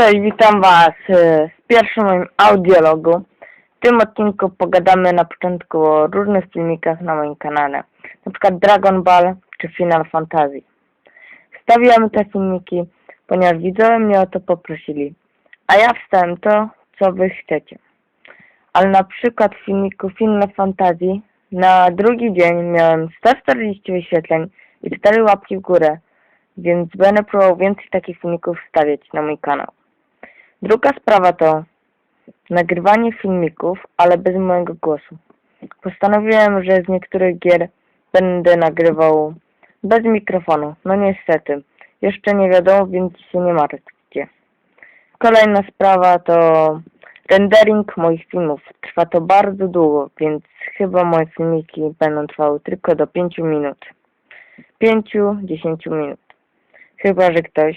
Cześć, witam Was e, w pierwszym moim audiologu. W tym odcinku pogadamy na początku o różnych filmikach na moim kanale. Na przykład Dragon Ball czy Final Fantasy. Wstawiłem te filmiki, ponieważ widzowie mnie o to poprosili. A ja wstałem to, co Wy chcecie. Ale na przykład w filmiku Final Fantasy na drugi dzień miałem 140 wyświetleń i 4 łapki w górę. Więc będę próbował więcej takich filmików wstawiać na mój kanał. Druga sprawa to nagrywanie filmików, ale bez mojego głosu. Postanowiłem, że z niektórych gier będę nagrywał bez mikrofonu. No niestety, jeszcze nie wiadomo, więc się nie martwcie. Kolejna sprawa to rendering moich filmów. Trwa to bardzo długo, więc chyba moje filmiki będą trwały tylko do 5 minut. 5-10 minut. Chyba, że ktoś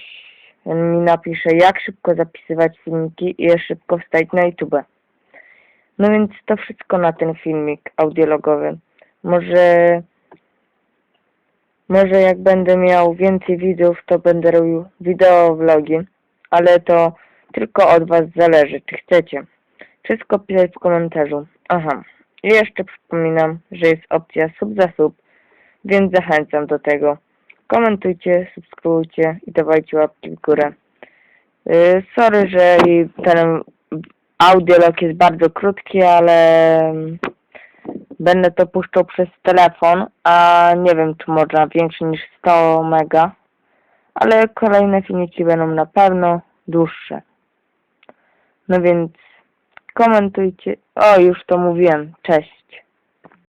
mi napisze, jak szybko zapisywać filmiki i je szybko wstawić na YouTube. No więc to wszystko na ten filmik audiologowy. Może, może jak będę miał więcej widzów, to będę robił wideovlogi, ale to tylko od Was zależy, czy chcecie. Wszystko pisać w komentarzu. Aha. I jeszcze przypominam, że jest opcja sub za sub, więc zachęcam do tego. Komentujcie, subskrybujcie i dawajcie łapki w górę. Yy, sorry, że ten audiolog jest bardzo krótki, ale mm, będę to puszczał przez telefon, a nie wiem, czy można większy niż 100 mega, ale kolejne filmiki będą na pewno dłuższe. No więc komentujcie. O, już to mówiłem. Cześć.